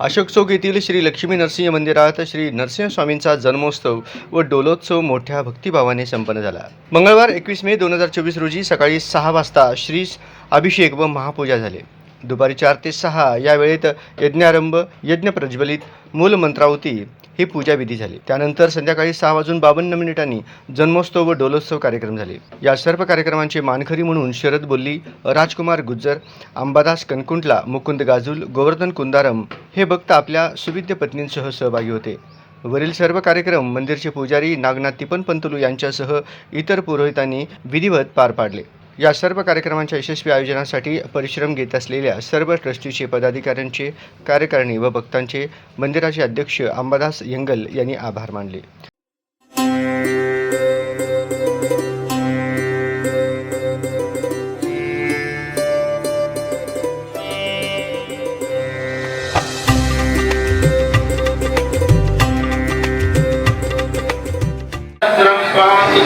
अशोक चौक येथील श्री लक्ष्मी नरसिंह मंदिरात श्री नरसिंह स्वामींचा जन्मोत्सव व डोलोत्सव मोठ्या भक्तिभावाने संपन्न झाला. मंगळवार एकवीस मे दोन हजार चोवीस रोजी सकाळी सहा वाजता श्री अभिषेक व महापूजा झाले. दुपारी चार ते सहा या वेळेत यज्ञारंभ यज्ञ प्रज्वलित मूल मंत्रावती ही पूजाविधी झाली. त्यानंतर संध्याकाळी सहा वाजून बावन्न मिनिटांनी जन्मोत्सव व डोलोत्सव कार्यक्रम झाले. या सर्व कार्यक्रमांची मानखरी म्हणून शरद बोल्ली राजकुमार गुज्जर अंबादास कनकुंटला मुकुंद गाजूल गोवर्धन कुंदारम हे भक्त आपल्या सुविद्य पत्नींसह सहभागी होते. वरील सर्व कार्यक्रम मंदिरचे पुजारी नागनाथ तिपन पंतलू यांच्यासह इतर पुरोहितांनी विधिवत पार पाडले. या सर्व कार्यक्रमांच्या यशस्वी आयोजनासाठी परिश्रम घेत असलेल्या सर्व ट्रस्टीचे पदाधिकाऱ्यांचे कार्यकारिणी व भक्तांचे मंदिराचे अध्यक्ष अंबादास यंगल यांनी आभार मानले.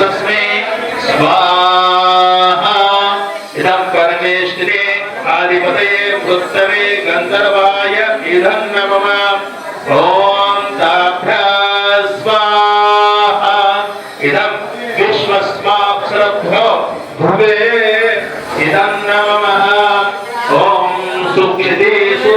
तस्मै గంధర్వాయ ఇదం నమ ఓం తాభ్య స్వాహ ఇదం విశ్వస్మాక్షరభ్యో భువే ఇదం నమ ఓం సుఖ్యదేశు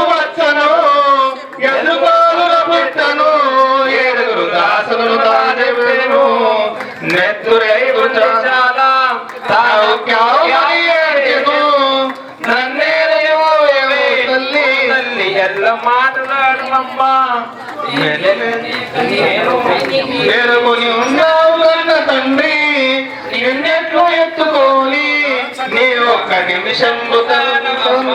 ನೆತ್ತುರೈ ಗುಂಜಾಲ ತಾವು ಕ್ಯಾವು ನನ್ನೇರೆಯುವೇ ತಲ್ಲಿ ಎಲ್ಲ ಮಾತನಾಡುವಮ್ಮ వెలుగుని ఉన్నావు కన్న తండ్రి నిన్నెట్లు ఎత్తుకోని నీ ఒక్క నిమిషం తల్లి